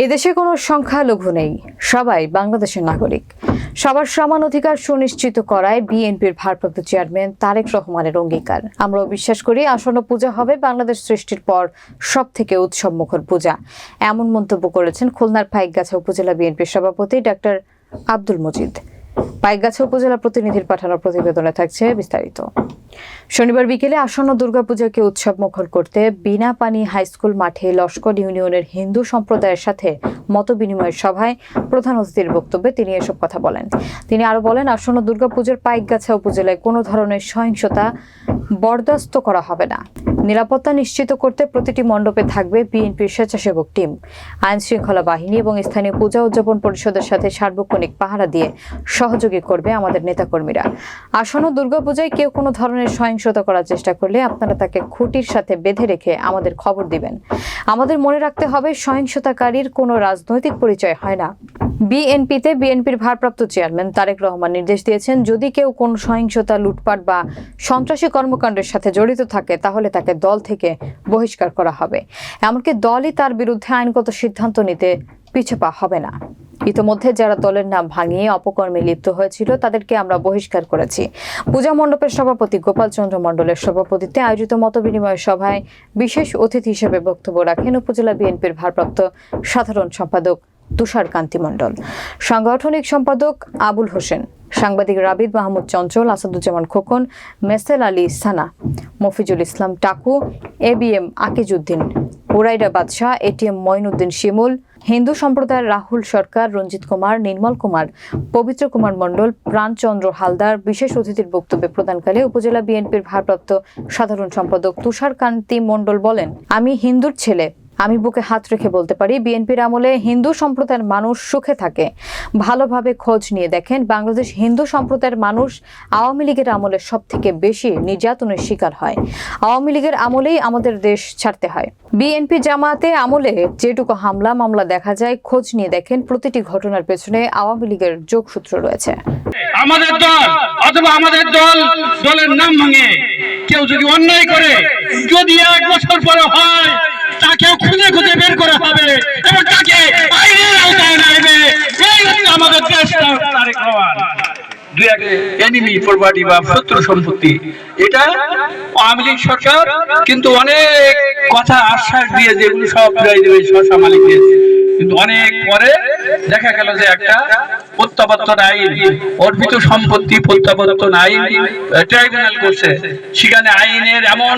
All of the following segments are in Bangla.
এদেশে কোনো সংখ্যালঘু নেই। সবাই বাংলাদেশের নাগরিক। সবার সমান অধিকার সুনিশ্চিত করায় বিএনপির ভারপ্রাপ্ত চেয়ারম্যান তারেক রহমানের অঙ্গীকার। আমরাও বিশ্বাস করি আসন্ন পূজা হবে বাংলাদেশ সৃষ্টির পর সব থেকে উৎসব মুখর পূজা। এমন মন্তব্য করেছেন খুলনার পাইকগাছা উপজেলা বিএনপির সভাপতি ডাক্তার আব্দুল মজিদ। পাইকগাছা উপজেলা প্রতিনিধির পাঠানো প্রতিবেদনে থাকছে বিস্তারিত। শনিবার বিকেলে আসন্ন দুর্গাপূজাকে উৎসব মুখর করতে বিনা পানি হাই স্কুল মাঠে লস্কর ইউনিয়নের হিন্দু সম্প্রদায়ের সাথে মত বিনিময়ের সভায় প্রধান অতিথির বক্তব্যে তিনি এসব কথা বলেন। তিনি আরও বলেন, আসন্ন দুর্গাপূজার পাইকগাছা উপজেলায় কোনো ধরনের সহিংসতা বরদাস্ত করা হবে না। নিরাপত্তা নিশ্চিত করতে প্রতিটি মণ্ডপে থাকবে বিএনপির স্বেচ্ছাসেবক টিম। আইন শৃঙ্খলা বাহিনী এবং স্থানীয় পূজা উদযাপন পরিষদের সাথে সার্বক্ষণিক পাহারা দিয়ে সহযোগী করবে আমাদের নেতাকর্মীরা। আসন্ন দুর্গাপূজায় কেউ কোনো ধরনের সহিংসতা করার চেষ্টা করলে আপনারা তাকে খুঁটির সাথে বেঁধে রেখে আমাদের খবর দিবেন। আমাদের মনে রাখতে হবে সহিংসতাকারীর কোনো রাজনৈতিক পরিচয় হয় না। বিএনপিতে বিএনপির ভারপ্রাপ্ত চেয়ারম্যান তারেক রহমান নির্দেশ দিয়েছেন, যদি কেউ কোনো সহিংসতা, লুটপাট বা সন্ত্রাসী কর্মকাণ্ডের সাথে জড়িত থাকে, তাহলে তাকে দল থেকে বহিষ্কার করা হবে। এমনকি দলই তার বিরুদ্ধে আইনগত সিদ্ধান্ত নিতে পিছপা হবে না। ইতোমধ্যে যারা দলের নাম ভাঙিয়ে অপকর্মে লিপ্ত হয়েছিল, তাদেরকে আমরা বহিষ্কার করেছি। পূজা মণ্ডপের সভাপতি গোপাল চন্দ্র মণ্ডলের সভাপতিত্বে আয়োজিত মতবিনিময় সভায় বিশেষ অতিথি হিসেবে বক্তব্য রাখেন উপজেলা বিএনপির ভারপ্রাপ্ত সাধারণ সম্পাদক তুষার কান্তি মণ্ডল। সাংগঠনিক সম্পাদক আবুল হোসেন, সাংবাদিক Rabid Mahmud Chanchal, Asaduzzaman Khokon, Mesel Ali Sana, Mafizul Islam Taku, A B M Akijuddin উরাইডা Badshah ATM Moinuddin শিমুল, হিন্দু সম্প্রদায়ের রাহুল সরকার, রঞ্জিত কুমার, নির্মল কুমার, পবিত্র কুমার মণ্ডল, প্রাণচন্দ্র হালদার, বিশেষ অতিথির বক্তব্যে প্রদানকালে উপজেলা বিএনপির ভারপ্রাপ্ত সাধারণ সম্পাদক তুষার কান্তি মণ্ডল বলেন, আমি হিন্দুর ছেলে আমি বুকে হাত রেখে বলতে পারি, বিএনপির আমলে হিন্দু সম্প্রদায়ের মানুষ সুখে থাকে। ভালোভাবে খোঁজ নিয়ে দেখেন, বাংলাদেশ হিন্দু সম্প্রদায়ের মানুষ আওয়ামী লীগের আমলে সব থেকে বেশি নির্যাতনের শিকার হয়। আওয়ামী লীগের আমলেই আমাদের দেশ ছাড়তে হয়। বিএনপি জামাতে আমলে যেটুকু হামলা মামলা দেখা যায়, খোঁজ নিয়ে দেখেন, প্রতিটি ঘটনার পেছনে আওয়ামী লীগের যোগসূত্র রয়েছে। আমাদের দল অথবা আমাদের দল, দলের নাম ভাঙে। কেউ যদি অন্যায় করে, যদি এক বছর পরে হয় তাকেও খুঁজে খুঁজে বের করা হবে এবং তাকে আমাদের এটা আওয়ামী কিন্তু অনেক কথা আশ্বাস দিয়ে যেগুলো সব মালিকদের কিন্তু অনেক পরে দেখা গেল যে একটা প্রত্যাবর্তন আইন, অর্পিত সম্পত্তি প্রত্যাবর্তন আইন ট্রাইব্যুনাল করছে। সেখানে আইনের এমন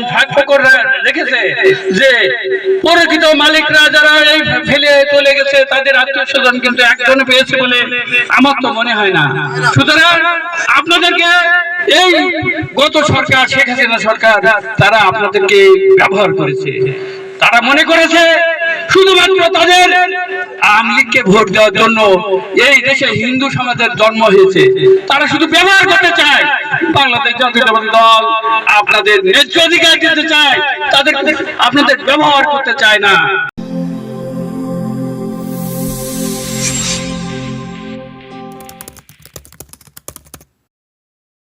রেখেছে যে প্রকৃত মালিকরা যারা এই ফেলে চলে গেছে, তাদের আত্মীয় স্বজন কিন্তু একজন পেয়েছে বলে আমার তো মনে হয় না। সুতরাং আপনাদেরকে এই গত সরকার, শেখ হাসিনা সরকার, তারা আপনাদেরকে ব্যবহার করেছে। তারা মনে করেছে, শুধুমাত্র তাদের আওয়ামী ভোট দেওয়ার জন্য এই দেশে হিন্দু সমাজের জন্ম হয়েছে। তারা শুধু ব্যবহার করতে চায়। বাংলাদেশ জাতীয় দল আপনাদের ন্যায্য অধিকার দিতে চায়। তাদের আপনাদের ব্যবহার করতে চায় না।